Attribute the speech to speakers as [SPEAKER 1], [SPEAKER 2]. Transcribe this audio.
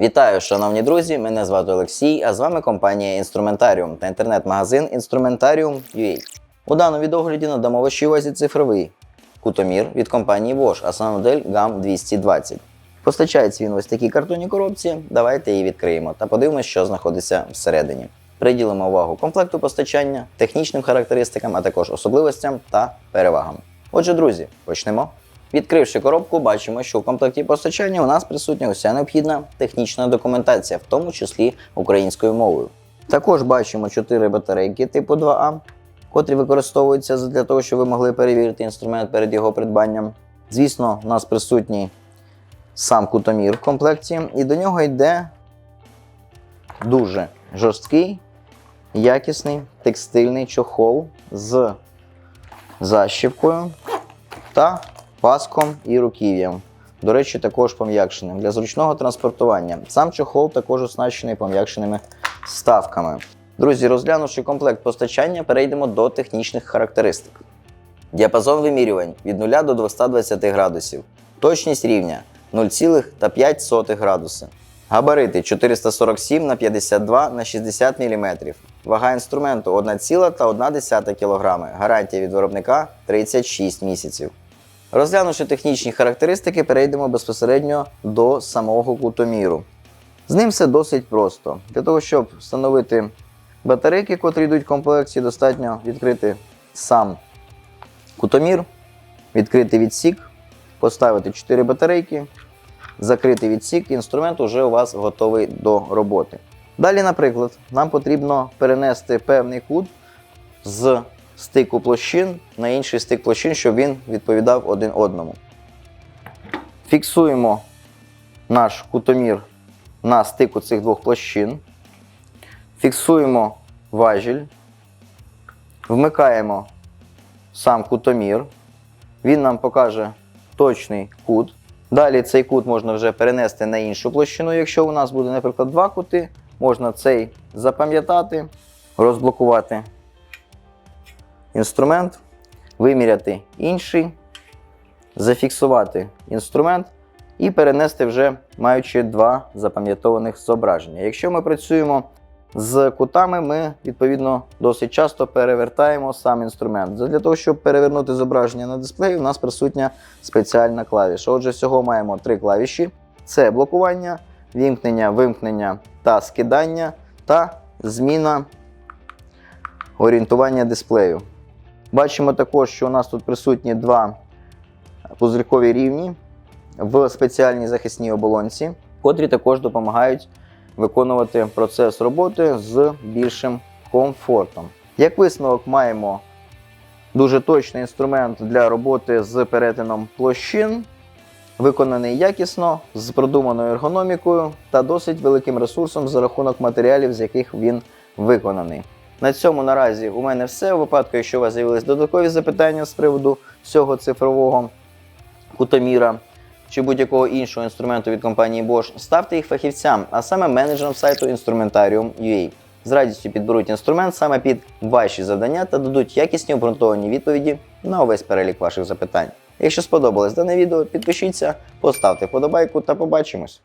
[SPEAKER 1] Вітаю, шановні друзі! Мене звати Олексій, а з вами компанія Інструментаріум та інтернет-магазин Instrumentarium.ua. У даному відогляді надамо вашій увазі цифровий кутомір від компанії Bosch, а саме модель GAM 220. Постачається він ось такій картонній коробці. Давайте її відкриємо та подивимося, що знаходиться всередині. Приділимо увагу комплекту постачання, технічним характеристикам, а також особливостям та перевагам. Отже, друзі, почнемо. Відкривши коробку, бачимо, що в комплекті постачання у нас присутня уся необхідна технічна документація, в тому числі українською мовою. Також бачимо 4 батарейки типу 2А, котрі використовуються для того, щоб ви могли перевірити інструмент перед його придбанням. Звісно, у нас присутній сам кутомір в комплекті, і до нього йде дуже жорсткий, якісний текстильний чохол з защіпкою та паском і руків'ям. До речі, також пом'якшеним для зручного транспортування. Сам чохол також оснащений пом'якшеними ставками. Друзі, розглянувши комплект постачання, перейдемо до технічних характеристик. Діапазон вимірювань від 0 до 220 градусів. Точність рівня 0,5 градуси. Габарити 447 на 52 на 60 мм. Вага інструменту 1,1 кг. Гарантія від виробника 36 місяців. Розглянувши технічні характеристики, перейдемо безпосередньо до самого кутоміру. З ним все досить просто. Для того, щоб встановити батарейки, котрі йдуть в комплекті, достатньо відкрити сам кутомір, відкрити відсік, поставити 4 батарейки, закрити відсік, інструмент вже у вас готовий до роботи. Далі, наприклад, нам потрібно перенести певний кут з стику площин на інший стик площин, щоб він відповідав один одному. Фіксуємо наш кутомір на стику цих двох площин. Фіксуємо важіль, вмикаємо сам кутомір. Він нам покаже точний кут. Далі цей кут можна вже перенести на іншу площину. Якщо у нас буде, наприклад, два кути, можна цей запам'ятати, розблокувати інструмент, виміряти інший, зафіксувати інструмент і перенести вже маючи два запам'ятованих зображення. Якщо ми працюємо з кутами, ми відповідно досить часто перевертаємо сам інструмент. Для того, щоб перевернути зображення на дисплеї, у нас присутня спеціальна клавіша. Отже, всього маємо три клавіші: це блокування, вімкнення, вимкнення та скидання, та зміна орієнтування дисплею. Бачимо також, що у нас тут присутні два пузирькові рівні в спеціальній захисній оболонці, котрі також допомагають виконувати процес роботи з більшим комфортом. Як висновок, маємо дуже точний інструмент для роботи з перетином площин, виконаний якісно, з продуманою ергономікою та досить великим ресурсом за рахунок матеріалів, з яких він виконаний. На цьому наразі у мене все. У випадку, якщо у вас з'явились додаткові запитання з приводу цього цифрового кутоміра чи будь-якого іншого інструменту від компанії Bosch, ставте їх фахівцям, а саме менеджерам сайту Instrumentarium.ua. З радістю підберуть інструмент саме під ваші завдання та дадуть якісні обґрунтовані відповіді на увесь перелік ваших запитань. Якщо сподобалось дане відео, підпишіться, поставте вподобайку та побачимось.